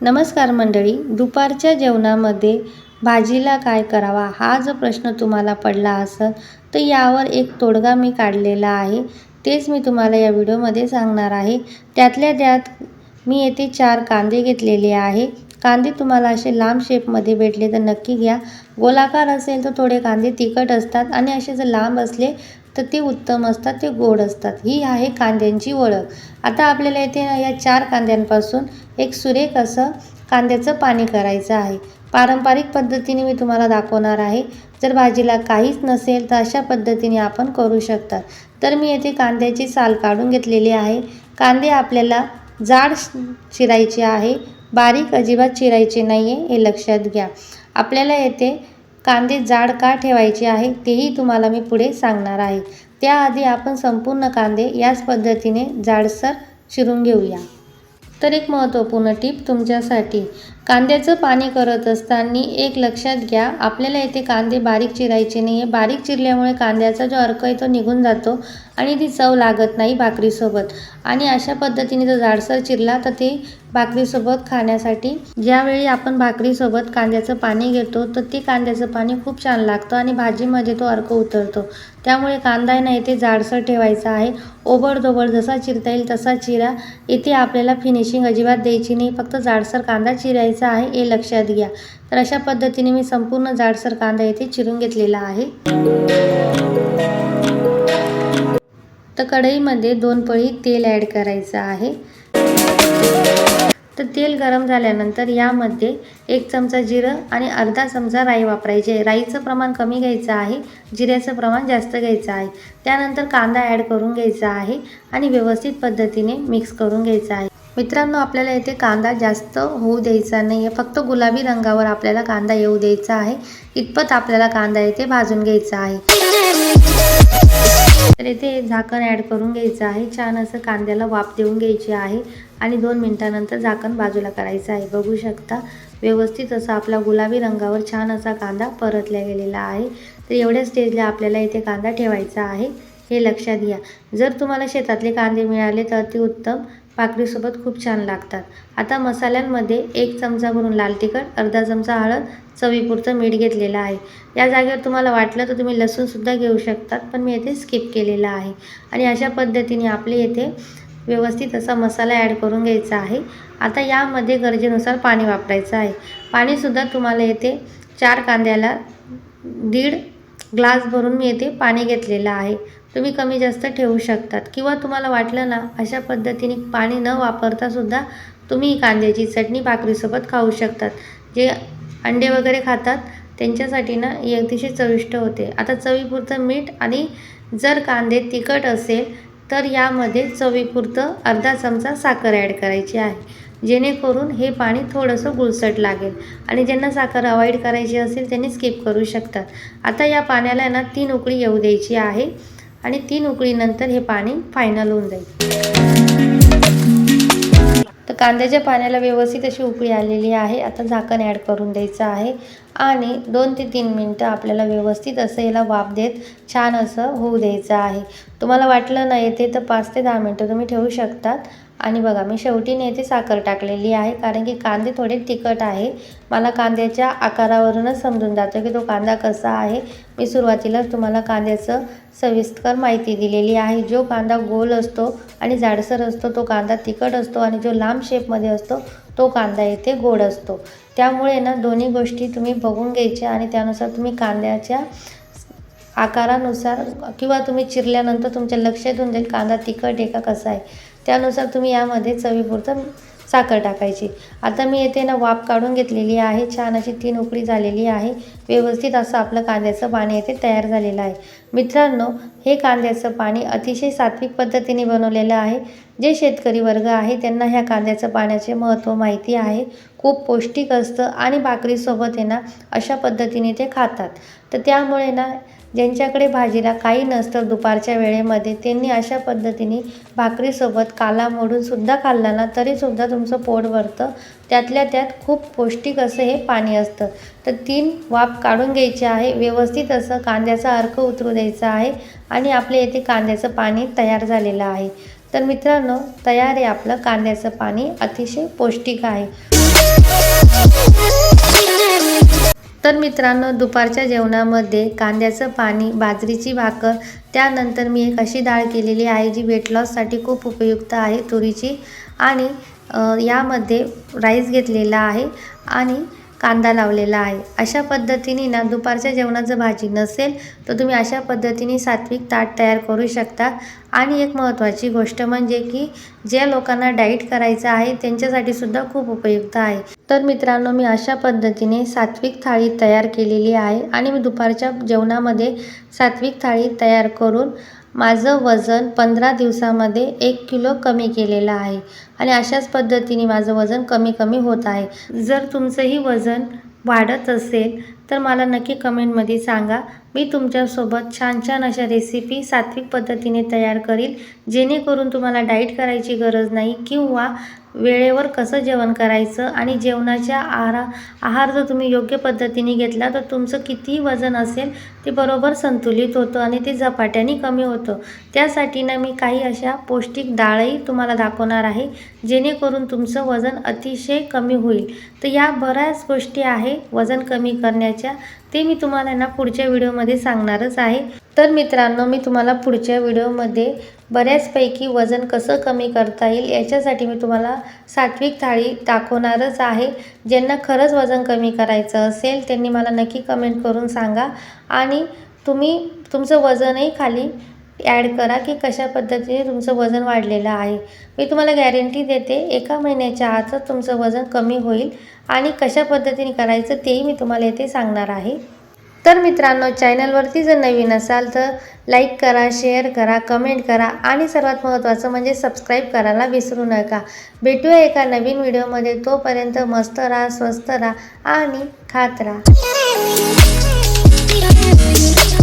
नमस्कार मंडळी दुपारच्या जेवणामध्ये भाजीला काय करावा हा जो प्रश्न तुम्हाला पडला असेल तर यावर एक तोडगा मी काढलेला आहे. तेच मी तुम्हाला या व्हिडिओमध्ये सांगणार आहे. त्यातल्या त्यात मी येथे चार कांदे घेतलेले आहे. कांदे तुम्हाला असे लांब शेपमध्ये भेटले तर नक्की घ्या. गोलाकार असेल तर थोडे कांदे तिखट असतात आणि असे जर लांब असले तर ते उत्तम असतात ते गोड असतात. ही आहे कांद्यांची ओळख. आता आपल्याला इथे या चार कांद्यांपासून एक सुरेख असं कांद्याचं पाणी करायचं आहे. पारंपरिक पद्धतीने मी तुम्हाला दाखवणार आहे. जर भाजीला काहीच नसेल तर अशा पद्धतीने आपण करू शकतात. तर मी येथे कांद्याची साल काढून घेतलेली आहे. कांदे आपल्याला जाड चिरायचे आहे. बारीक अजिबात चिरायचे नाही आहे हे लक्षात घ्या. आपल्याला येथे कांदे जाड का ठेवायचे आहे तेही तुम्हाला मी पुढे सांगणार आहे. त्याआधी आपण संपूर्ण कांदे याच पद्धतीने जाडसर चिरून घेऊया. तर एक महत्त्वपूर्ण टीप तुमच्यासाठी कांद्याचं पाणी करत असताना एक लक्षात घ्या आपल्याला येथे कांदे बारीक चिरायचे नाही आहे बारीक चिरल्यामुळे कांद्याचा जो अर्क आहे तो निघून जातो आणि ती चव लागत नाही भाकरीसोबत. आणि अशा पद्धतीने जर जाडसर चिरला तर ते भाकरीसोबत खाण्यासाठी. ज्यावेळी आपण भाकरीसोबत कांद्याचं पाणी घेतो तर ते कांद्याचं पाणी खूप छान लागतं आणि भाजीमध्ये तो अर्क उतरतो. त्यामुळे कांदा आहे ना इथे जाडसर ठेवायचा आहे. ओबडधोबड जसा चिरता येईल तसा चिरा. इथे आपल्याला फिनिशिंग अजिबात द्यायची नाही. फक्त जाडसर कांदा चिरायचा आहे हे लक्षात घ्या. तर अशा पद्धतीने मी संपूर्ण जाडसर कांदा येथे चिरून घेतलेला आहे. तर कढईमध्ये दोन पळी तेल ॲड करायचं आहे. तर तेल गरम झाल्यानंतर यामध्ये एक चमचा जिरं आणि अर्धा चमचा राई वापरायची आहे. राईचं प्रमाण कमी घ्यायचं आहे जिऱ्याचं प्रमाण जास्त घ्यायचं आहे. त्यानंतर कांदा ॲड करून घ्यायचा आहे आणि व्यवस्थित पद्धतीने मिक्स करून घ्यायचा आहे. मित्रांनो आपल्याला येथे कांदा जास्त होऊ द्यायचा नाही आहे फक्त गुलाबी रंगावर आपल्याला कांदा येऊ द्यायचा आहे. इतपत आपल्याला कांदा येथे भाजून घ्यायचा आहे. तर येथे झाकण ॲड करून घ्यायचं आहे. छान असं कांद्याला वाफ देऊन घ्यायची आहे. आणि दोन मिनटानंतर झाकण बाजूला करायचं आहे. बघू शकता व्यवस्थित असा आपला गुलाबी रंगावर छान असा कांदा परतल्या गेलेला आहे. तर एवढ्या स्टेजला आपल्याला इथे कांदा ठेवायचा आहे. हे लक्षात घ्या. जर तुम्हाला शेतातले कांदे मिळाले तर अतिउत्तम. भाकरीसोबत खूप छान लागतात. आता मसाल्यांमध्ये एक चमचा भरून लाल तिखट अर्धा चमचा हळद चवीपुरतं मीठ घेतलेलं आहे. या जागेवर तुम्हाला वाटलं तर तुम्ही लसूणसुद्धा घेऊ शकतात पण मी येथे स्किप केलेलं आहे. आणि अशा पद्धतीने आपले येथे व्यवस्थित असा मसाला ॲड करून घ्यायचा आहे. आता यामध्ये गरजेनुसार पाणी वापरायचं आहे. पाणीसुद्धा तुम्हाला येथे चार कांद्याला दीड ग्लास भरून मी येथे पाणी घेतलेलं आहे. तुम्ही कमी जास्त ठेवू शकतात. किंवा तुम्हाला वाटलं ना अशा पद्धतीने पाणी न वापरता सुद्धा तुम्ही कांद्याची चटणी भाकरीसोबत खाऊ शकतात. जे अंडे वगैरे खातात त्यांच्यासाठी ना ही अतिशय चविष्ट होते. आता चवीपुरतं मीठ आणि जर कांदे तिखट असेल तर यामध्ये चवीपुरतं अर्धा चमचा साखर ॲड करायची आहे. जेणेकरून हे पाणी थोडंसं गुळसट लागेल आणि ज्यांना साखर अवॉइड करायची असेल त्यांनी स्किप करू शकतात. आता या पाण्याला ना तीन उकळी येऊ द्यायची आहे. आणि तीन उकळीनंतर हे पाणी फायनल होऊन जाईल. तर कांद्याच्या पाण्याला व्यवस्थित अशी उकळी आलेली आहे. आता झाकण ॲड करून द्यायचं आहे. आणि दोन ते तीन मिनटं आपल्याला व्यवस्थित असं याला वाफ देत छान असं होऊ द्यायचं आहे. तुम्हाला वाटलं ना येते तर पाच ते दहा मिनटं तुम्ही ठेवू शकतात. आणि बघा मी शेवटीने नेते साखर टाकलेली आहे कारण की कांदे थोडे तिखट आहे. मला कांद्याच्या आकारावरूनच समजून जातं की तो कांदा कसा आहे. मी सुरुवातीलाच तुम्हाला कांद्याचं सविस्तर माहिती दिलेली आहे. जो कांदा गोल असतो आणि जाडसर असतो तो कांदा तिखट असतो आणि जो लांब शेपमध्ये असतो तो कांदा येथे गोड असतो. त्यामुळे ना दोन्ही गोष्टी तुम्ही बघून घ्यायच्या आणि त्यानुसार तुम्ही कांद्याच्या आकारानुसार किंवा तुम्ही चिरल्यानंतर तुमच्या लक्षात येऊन जाईल कांदा तिखट आहे का कसा आहे. त्यानुसार तुम्ही यामध्ये चवीपुरतं साखर टाकायची. आता मी येथे ना वाफ काढून घेतलेली आहे. छान अशी तीन उकळी झालेली आहे. व्यवस्थित असं आपलं कांद्याचं पाणी येथे तयार झालेलं आहे. मित्रांनो हे कांद्याचं पाणी अतिशय सात्विक पद्धतीने बनवलेलं आहे. जे शेतकरी वर्ग आहे त्यांना ह्या कांद्याचं पाण्याचे महत्त्व माहिती आहे. खूप पौष्टिक असतं आणि भाकरीसोबत आहे ना अशा पद्धतीने ते खातात. तर त्यामुळे ना ज्यांच्याकडे भाजीला काही नसतं दुपारच्या वेळेमध्ये त्यांनी अशा पद्धतीने भाकरीसोबत काला मोडून सुद्धा खाल्ला ना तरीसुद्धा तुमचं पोट भरतं. त्यातल्या त्यात खूप पौष्टिक असं हे पाणी असतं. तर तीन वाफ काढून घ्यायचे आहे. व्यवस्थित असं कांद्याचा अर्क उतरू द्यायचा आहे आणि आपल्या येथे कांद्याचं पाणी तयार झालेलं आहे. तर मित्रांनो तयार आहे आपलं कांद्याचं पाणी. अतिशय पौष्टिक आहे. तर मित्रांनो दुपारच्या जेवणामध्ये कांद्याचं पाणी बाजरीची भाकर त्यानंतर मी एक अशी डाळ केलेली आहे जी वेट लॉससाठी खूप उपयुक्त आहे तुरीची. आणि यामध्ये राईस घेतलेला आहे. आणि कांदा लावलेला आहे. अशा पद्धतीने ना दुपारच्या जेवणाचं भाजी नसेल तर तुम्ही अशा पद्धतीने सात्विक ताट तयार करू शकता. आणि एक महत्त्वाची गोष्ट म्हणजे की ज्या लोकांना डाईट करायचं आहे त्यांच्यासाठी सुद्धा खूप उपयुक्त आहे. तर मित्रांनो मी अशा पद्धतीने सात्विक थाळी तयार केलेली आहे. आणि मी दुपारच्या जेवणामध्ये सात्विक थाळी तयार करून माझं वजन पंधरा दिवसामध्ये एक किलो कमी केलेलं आहे. आणि अशाच पद्धतीने माझं वजन कमी कमी होत आहे. जर तुमचंही वजन वाढत असेल तर मला नक्की कमेंटमध्ये सांगा. मी तुमच्यासोबत छान छान अशा रेसिपी सात्विक पद्धतीने तयार करील जेणेकरून तुम्हाला डाईट करायची गरज नाही किंवा वेळेवर कसं जेवण करायचं आणि जेवणाच्या आहारा आहार जर तुम्ही योग्य पद्धतीने घेतला तर तुमचं कितीही वजन असेल ते बरोबर संतुलित होतं आणि ते झपाट्याने कमी होतं. त्यासाठी ना मी काही अशा पौष्टिक डाळही तुम्हाला दाखवणार आहे जेणेकरून तुमचं वजन अतिशय कमी होईल. तर या बऱ्याच गोष्टी आहे वजन कमी करण्याच्या ते मी तुम्हाला ना पुढच्या व्हिडिओमध्ये सांगणारच आहे. तर मित्रांनो मी तुम्हाला पुढच्या व्हिडिओमध्ये बऱ्याचपैकी वजन कसं कमी करता येईल याच्यासाठी मी तुम्हाला सात्विक थाळी दाखवणारच आहे. ज्यांना खरंच वजन कमी करायचं असेल त्यांनी मला नक्की कमेंट करून सांगा. आणि तुम्ही तुमचं वजनही खाली ॲड करा की कशा पद्धतीने तुमचं वजन वाढलेलं आहे. मी तुम्हाला गॅरंटी देते एका महिन्याच्या आतच तुमचं वजन कमी होईल आणि कशा पद्धतीने करायचं तेही मी तुम्हाला येथे सांगणार आहे. तर मित्रांनो चॅनलवरती जर नवीन असाल तर लाईक करा शेअर करा कमेंट करा आणि सर्वात महत्त्वाचं म्हणजे सबस्क्राईब करायला विसरू नका. भेटूया एका नवीन व्हिडिओमध्ये. तोपर्यंत मस्त राहा स्वस्त राहा आणि खात राहा.